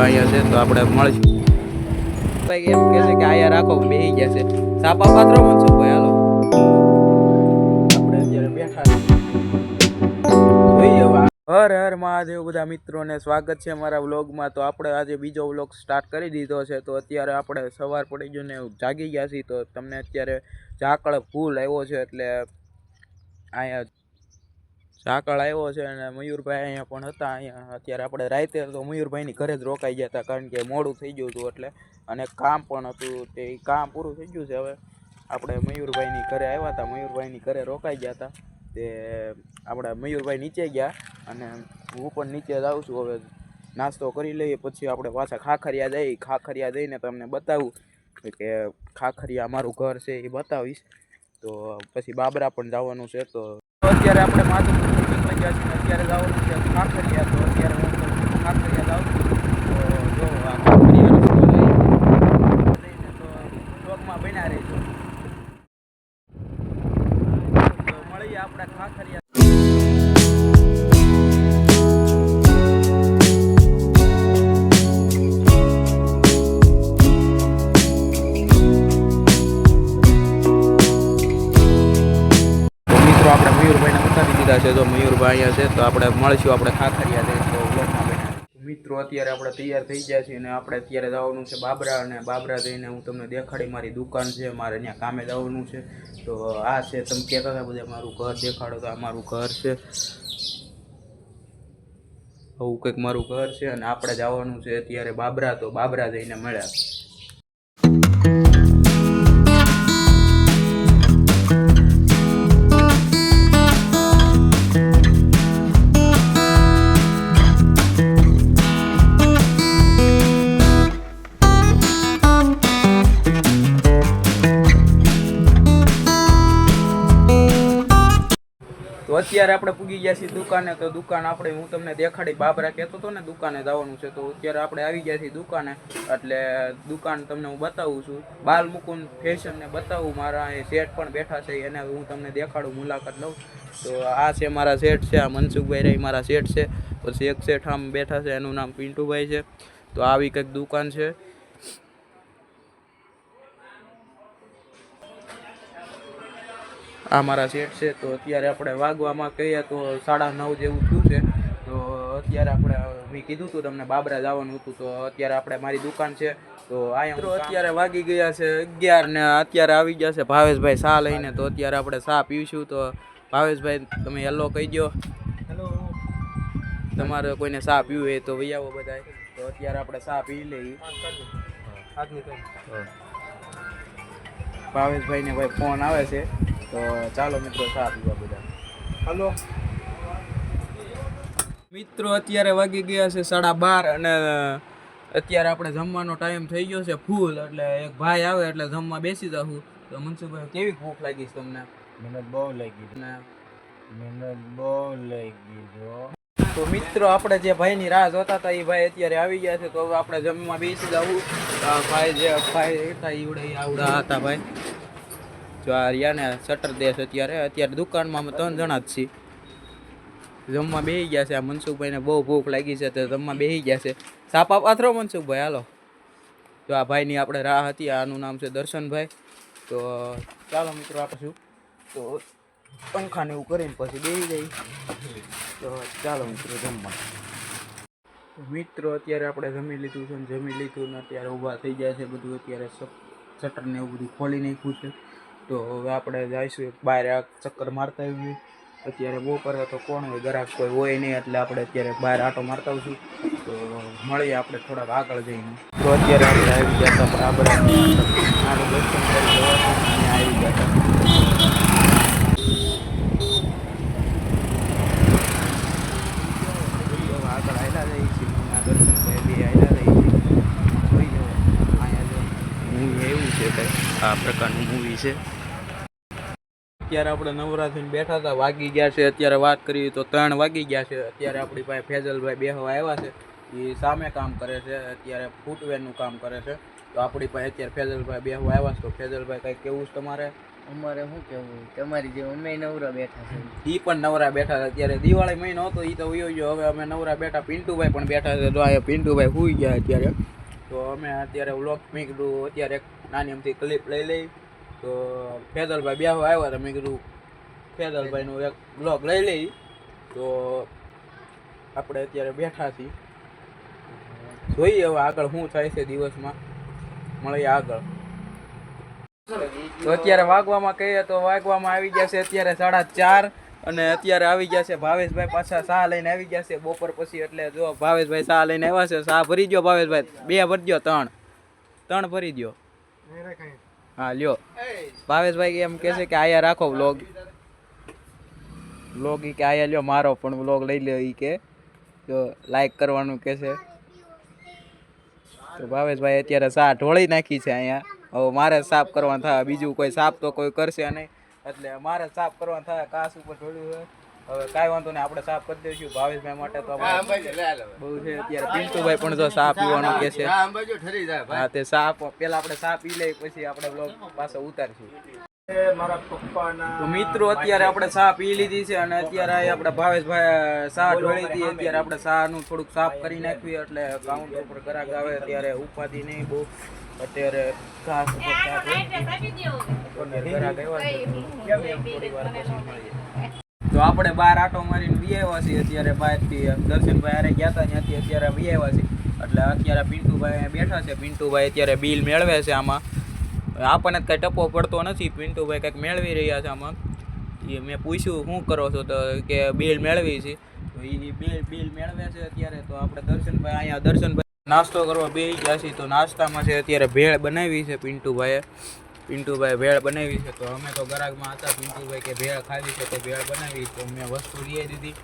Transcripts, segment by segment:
મયુરભાઈ અહીંયા છે તો આપણે મળીશું. ભાઈ એમ કહે છે કે અહીંયા રાખો બેસી ગયા છે. સાપા પાત્રો મનસુખભાઈ હાલો. આપણે અત્યારે બેઠા હર હર મહાદેવ બધા મિત્રોને સ્વાગત છે મારા વ્લોગમાં. તો આપણે આજે બીજો વ્લોગ સ્ટાર્ટ કરી દીધો છે. તો અત્યારે આપણે સવાર પડી ગયો ને જાગી ગયા છીએ. તો તમને અત્યારે ઝાકળ ફૂલ આવ્યો છે એટલે અહીંયા ઝાકળ આવ્યો છે અને મયુરભાઈ અહીંયા પણ હતા. અહીંયા અત્યારે આપણે રાતે તો મયુરભાઈની ઘરે જ રોકાઈ ગયા હતા કારણ કે મોડું થઈ ગયું હતું એટલે અને કામ પણ હતું તે કામ પૂરું થઈ ગયું છે હવે. આપણે મયુરભાઈની ઘરે આવ્યા હતા. મયુરભાઈની ઘરે રોકાઈ ગયા હતા. તે આપણે મયુરભાઈ નીચે ગયા અને હું પણ નીચે જાઉં છું. હવે નાસ્તો કરી લઈએ, પછી આપણે પાછા ખાખરિયા જઈ ખાખરિયા જઈને તમને બતાવું કે ખાખરિયા અમારું ઘર છે એ બતાવીશ. તો પછી બાબરા પણ જવાનું છે તો અત્યારે આપણે માધુપુર ગયા છીએ અત્યારે જવાનું છે. ખાખરિયા તો અત્યારે હું ખાખરિયા જાઉં અહીંયા છે, તો આપણે મળીશું, આપણે ખાખરિયા છે તો મિત્રો, અત્યારે આપણે તૈયાર થઈ ગયા છીએ અને આપણે અત્યારે જવાનું છે બાબરા, અને બાબરા જઈને હું તમને દેખાડી મારી દુકાન છે, મારે ત્યાં કામે જવાનું છે. તો આ છે, તમે કહેતા હતા બધા મારું ઘર દેખાડો, તો આ મારું ઘર છે. આવું કંઈક મારું ઘર છે, અને આપણે જવાનું છે અત્યારે બાબરા, તો બાબરા જઈને મળ્યા. તો અત્યારે આપણે પૂગી ગયા છીએ દુકાને, તો દુકાન આપણે, હું તમને દેખાડી બાબરા કહેતો હતો ને, દુકાને જવાનું છે, તો અત્યારે આપણે આવી ગયા છીએ દુકાને, એટલે દુકાન તમને હું બતાવું છું. બાલ મુકુંદ ફેશનને બતાવું, મારા અહીં શેઠ પણ બેઠા છે, એને હું તમને દેખાડું, મુલાકાત લઉં. તો આ છે મારા શેઠ છે, આ મનસુખભાઈ રહી મારા શેઠ છે. પછી એક શેઠ આમ બેઠા છે, એનું નામ પિન્ટુભાઈ છે. તો આવી કંઈક દુકાન છે. આ મારા સેટ છે તો અત્યારે આપણે વાગવામાં કહીએ તો સાડા નવ જેવું થયું છે. તો અત્યારે આપણે મેં કીધું હતું તમને બાબરા જવાનું હતું તો અત્યારે આપણે મારી દુકાન છે. તો અહીંયા અત્યારે વાગી ગયા છે અગિયાર ને અત્યારે આવી ગયા છે ભાવેશભાઈ શા લઈને તો અત્યારે આપણે શા પીશું તો ભાવેશભાઈ તમે હેલો કહી દો હેલો. તમારે કોઈને શા પીવું હોય તો વૈયાવો બધાય. તો અત્યારે આપણે શા પી લઈએ. આજની કઈ ભાવેશભાઈને ભાઈ ફોન આવે છે. તો ચાલો મિત્રો ચા પીવા બધા. હલો. મિત્રો અત્યારે વાગી ગયા છે સાડા બાર અને અત્યારે આપણે જમવાનો ટાઈમ થઈ ગયો છે ફૂલ એટલે એક ભાઈ આવે એટલે જમવા બેસી જાઉં તો મનસુખભાઈ કેવી ભૂખ લાગી છે તમને? મહેનત બહુ લાગી મહેનત બહુ લાગી જો તો મિત્રો આપણે જે ભાઈની રાહ જોતા હતા એ ભાઈ અત્યારે આવી ગયા છે. તો હવે આપણે જમવા બેસી જવું ભાઈ જે ભાઈ હતા એવડે આવડા હતા ભાઈ. જો આ રહ્યા ને શટર દેશ અત્યારે. અત્યારે દુકાનમાં અમે ત્રણ જણા જ છીએ. જમવા બેસી ગયા છે. આ મનસુખભાઈને બહુ ભૂખ લાગી છે તો જમવા બેસી ગયા છે. સાપા પાથરો મનસુખભાઈ, હાલો. તો આ ભાઈની આપણે રાહ હતી, આનું નામ છે દર્શનભાઈ. તો, ચાલો મિત્રો આપશું તો પંખાને એવું કરીને પછી બેસી જઈ તો ચાલો મિત્રો, જમવા. મિત્રો, અત્યારે આપણે જમી લીધું છે જમી લીધું ને અત્યારે ઊભા થઈ ગયા છે બધું. અત્યારે શટરને એવું બધું ખોલી નાખ્યું છે. તો હવે આપણે જઈશું બહાર આ ચક્કર મારતા આવીએ. અત્યારે બપોરે તો કોણ હોય? ગ્રાહક કોઈ હોય નહીં, એટલે આપણે અત્યારે બહાર આટો મારતા આવશું. તો મળીએ આપણે થોડાક આગળ જઈને. તો અત્યારે આપણે આવી ગયા હતા બરાબર આવી ગયા હતા. આ પ્રકારનું મૂવી છે. અત્યારે આપણે નવરાત્રીને બેઠા હતા વાગી ગયા છે અત્યારે વાત કરીએ તો ત્રણ વાગી ગયા છે. અત્યારે આપણી પાસે ફેજલભાઈ બેહવા આવ્યા છે. એ સામે કામ કરે છે અત્યારે ફૂટવેરનું કામ કરે છે. તો આપણી પાસે અત્યારે ફેજલભાઈ બેહવા આવ્યા છે. તો ફેજલભાઈ કંઈક કેવું છે તમારે? અમારે શું કેવું? તમારી જે અમે નવરા બેઠા છે. એ પણ નવરા બેઠા અત્યારે દિવાળી મહિનો હતો એ તો વયો ગયો. હવે અમે નવરા બેઠા પિન્ટુભાઈ પણ બેઠા છે. તો અહીંયા પિન્ટુભાઈ સુઈ ગયા અત્યારે. તો અમે અત્યારે વ્લોગ મેં કીધું અત્યારે એક નાની અમથી ક્લિપ લઈ લઈ. તો ફેદલભાઈ બેહો આવ્યા હતા. મેં કીધું ફેદલભાઈનું એક વ્લોગ લઈ લઈ. તો આપણે અત્યારે બેઠા છીએ. જોઈએ હવે આગળ શું થાય છે દિવસમાં. મળીએ આગળ. તો અત્યારે વાગવામાં કહીએ તો વાગવામાં આવી ગયા છે અત્યારે સાડા ચાર અને અત્યારે આવી ગયા છે ભાવેશભાઈ પાછા શાહ લઈને આવી ગયા છે બપોર પછી એટલે જો ભાવેશભાઈ શાહ લઈને આવ્યા છે. શાહ ભરી ગયો ભાવેશભાઈ. બે ભરી ગયો ત્રણ. ત્રણ ભરી દો હા, લ્યો. ભાવેશભાઈ એમ કહે છે કે આયા રાખો વ્લોગ વ્લોગ કે આયા લ્યો, મારો પણ વ્લોગ લઈ લ્યો એ કે. જો લાઈક કરવાનું કહે છે. તો ભાવેશભાઈ અત્યારે સા ઢોળી નાખી છે અહીંયા. હવે મારે સાફ કરવાનું થાય બીજું કોઈ સાફ તો કોઈ કરશે નહીં. એટલે મારે સાફ કરવાનું થાય કાસ ઉપર ઢોળ્યું છે હવે કાંઈ વાંધો નહીં આપણે સાફ કરી દઈશું. ભાવેશભાઈ માટે તો બહુ છે. અત્યારે પિન્ટુભાઈ પણ જો સાફ પીવાનું કે છે. હા તે સાફ પેલા આપણે સાફ પી લઈ પછી આપણે બ્લોગ પાછો ઉતારશું. મારા પપ્પાના તો મિત્રો અત્યારે આપણે ચા પી લીધી છે અને અત્યારે આ આપણે ભાવેશભાઈ ચા ઢોળી હતી. અત્યારે આપણે ચા નું થોડુંક સાફ કરી નાખ્યું એટલે કાઉન્ટર ઉપર ગ્રાહક આવે ત્યારે ઉપાધિ નહીં બહુ. અત્યારે ઘાસ ઉપર ચા ગ્રાહક આવ્યા તો આપણે બાર આટો મારીને વી આવ્યા છીએ. અત્યારે બહારથી દર્શનભાઈ અરે ગયા હતા ત્યાંથી અત્યારે વી આવ્યા છીએ. એટલે અત્યારે પિન્ટુભાઈ બેઠા છે. પિન્ટુભાઈ અત્યારે બિલ મેળવે છે આમાં. આપણને કાંઈ ટપો પડતો નથી. પિન્ટુભાઈ કંઈક મેળવી રહ્યા છે આમાં. એ મેં પૂછ્યું, શું કરો છો? તો કે બિલ મેળવી છે. તો એ બિલ બિલ મેળવે છે અત્યારે. તો આપણે દર્શનભાઈ અહીંયા, દર્શનભાઈ નાસ્તો કરવા બે ગયા છીએ. તો નાસ્તામાં છે અત્યારે ભેળ બનાવી છે પિન્ટુભાઈએ. પિન્ટુભાઈ ભેળ બનાવી છે તો અમે તો ગરાગમાં હતા પિન્ટુભાઈ કે ભેળ ખાવી છે તો ભેળ બનાવી તો મેં વસ્તુ લઈ દીધી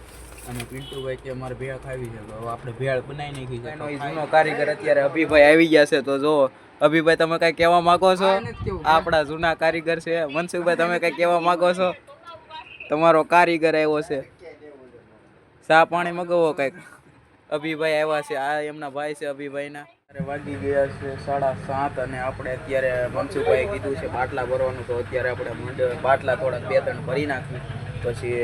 અને પિન્ટુભાઈ કે અમારે ભેળ ખાવી છે તો હવે આપણે ભેળ બનાવી નાખી છે એનો જૂનો કારીગર અત્યારે અભિભાઈ આવી ગયા છે તો જો અભિભાઈ તમે કઈ કહેવા માંગો છો? આપણા જૂના કારીગર છે. મનસુખભાઈ તમે કઈ કહેવા માંગો છો? તમારો કારીગર આવ્યો છે. ચા પાણી મગાવો કંઈક? અભિભાઈ આવ્યા છે. આ એમના ભાઈ છે અભિભાઈના. વાગી ગયા છે સાડા સાત અને આપણે અત્યારે મનસુખભાઈ કીધું છે બાટલા ભરવાનું, તો અત્યારે આપણે બાટલા થોડાક બે ત્રણ ભરી નાખી પછી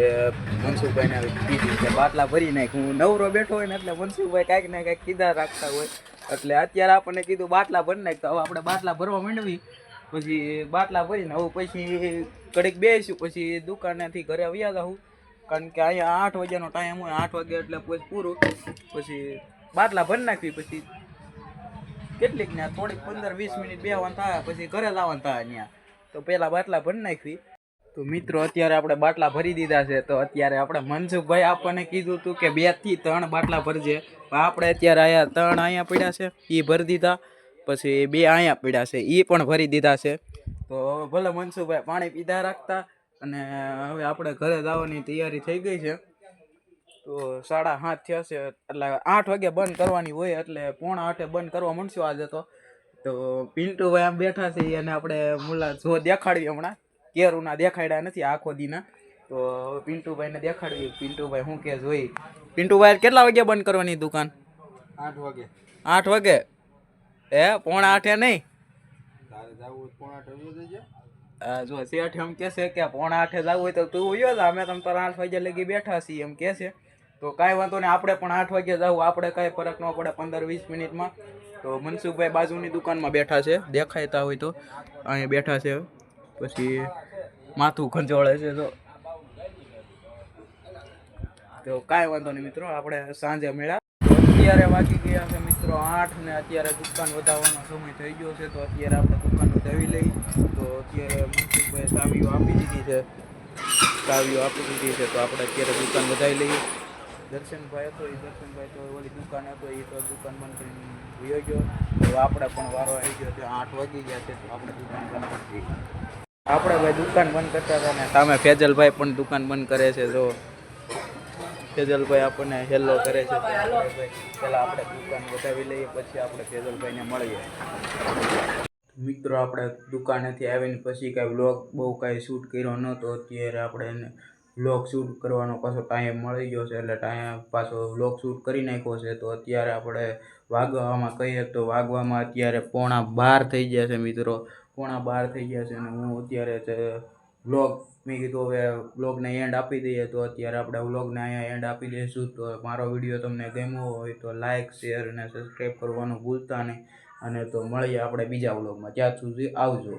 મનસુખભાઈને કીધું કે બાટલા ભરી નાખ. હું નવરો બેઠો હોય ને એટલે મનસુખભાઈ કાંઈક ને કાંઈક કીધા રાખતા હોય. એટલે અત્યારે આપણને કીધું બાટલા ભરી નાખ. તો હવે આપણે બાટલા ભરવા માંડવી. પછી બાટલા ભરીને હવે પછી કડીક બેસીશું. પછી દુકાનેથી ઘરે આવ્યા જાઉં કારણ કે અહીંયા આઠ વાગ્યાનો ટાઈમ હોય, આઠ વાગે એટલે પૂરું. પછી બાટલા ભરી નાખવી. પછી કેટલીક ને થોડીક પંદર વીસ મિનિટ બેહવાનું થાય, પછી ઘરે લાવવાનું થાય ત્યાં તો પેલા બાટલા ભરી નાખવી. તો મિત્રો, અત્યારે આપણે બાટલા ભરી દીધા છે. તો અત્યારે આપણે મનસુખભાઈ આપણને કીધું હતું કે બેથી ત્રણ બાટલા ભરજે. પણ આપણે અત્યારે અહીંયા ત્રણ અહીંયા પડ્યા છે. એ ભરી દીધા. પછી બે અહીંયા પડ્યા છે. એ પણ ભરી દીધા છે. તો ભલે મનસુખભાઈ પાણી પીધા રાખતા અને હવે આપણે ઘરે જવાની તૈયારી થઈ ગઈ છે. સાડા સાત થયા છે. એટલે આઠ વાગે બંધ કરવાની હોય એટલે પોણા આઠે બંધ કરવા મળશું આજે તો. તો પિન્ટુભાઈ આમ બેઠા છે અને આપણે મુલા જો દેખાડવી હમણાં. કેરુના દેખાડ્યા નથી આખો દીના. તો પિન્ટુભાઈને દેખાડવી. પિન્ટુભાઈ શું કે જોઈ. પિન્ટુભાઈ કેટલા વાગે બંધ કરવાની દુકાન? આઠ વાગે. આઠ વાગે? એ પોણા આઠે નહીં? પોણા આઠ આ જો શેઠ એમ કે છે કે પોણા આઠે જવું હોય તો તું હોય અમે તમ તારા આઠ વાગ્યા લગી બેઠા છીએ એમ કે છે. તો કાંઈ વાંધો નહીં, આપણે પણ આઠ વાગે જવું આપણે કાંઈ ફરક ન પડે પંદર વીસ મિનિટમાં. તો મનસુખભાઈ બાજુની દુકાનમાં બેઠા છે, દેખાયતા હોય તો. અહીંયા બેઠા છે, પછી માથું ખંજોળે છે તો. તો કાંઈ વાંધો નહીં મિત્રો, આપણે સાંજે મળ્યા. અત્યારે વાગી ગયા છે મિત્રો આઠ ને અત્યારે દુકાન વધારવાનો સમય થઈ ગયો છે, તો અત્યારે આપણે દુકાન વધાવી લઈ. તો અત્યારે મનસુખભાઈ ચાવીઓ આપી દીધી છે. ચાવીઓ આપી દીધી છે, તો આપણે અત્યારે દુકાન વધાવી લઈએ. દર્શનભાઈ હતો એ દર્શનભાઈ તો ઓલી દુકાન હતો એ તો દુકાન બંધ કરીને વયો ગયો. આપણે પણ વારો આવી ગયો તો આઠ વાગી ગયા છે, તો આપણે દુકાન બંધ કરી આપણે ભાઈ દુકાન બંધ કરતા હતા ને, સામે ફેજલભાઈ પણ દુકાન બંધ કરે છે, જો. ફેજલભાઈ આપણને હેલો કરે છે પેલા આપણે દુકાન વધાવી લઈએ, પછી આપણે ફેજલભાઈને મળીએ. મિત્રો આપણે દુકાનેથી આવીને પછી કાંઈ બ્લોગ બહુ કાંઈ શૂટ કર્યો નહોતો, અત્યારે આપણે એને વ્લોગ શૂટ કરવાનો પાછો ટાઈમ મળી ગયો છે. એટલે ટાઈમ પાછો વ્લોગ શૂટ કરી નાખ્યો છે. તો અત્યારે આપણે વાગવામાં કહીએ તો વાગવામાં અત્યારે પોણા બાર થઈ ગયા છે મિત્રો. પોણા બાર થઈ ગયા છે અને હું અત્યારે વ્લોગ મેં કીધું હવે વ્લોગને એન્ડ આપી દઈએ તો અત્યારે આપણે વ્લોગને અહીંયા એન્ડ આપી દઈશું. તો મારો વીડિયો તમને ગમ્યો હોય તો લાઇક શેર અને સબસ્ક્રાઈબ કરવાનું ભૂલતા નહીં. અને તો મળીએ આપણે બીજા વ્લોગમાં ત્યાં સુધી આવજો.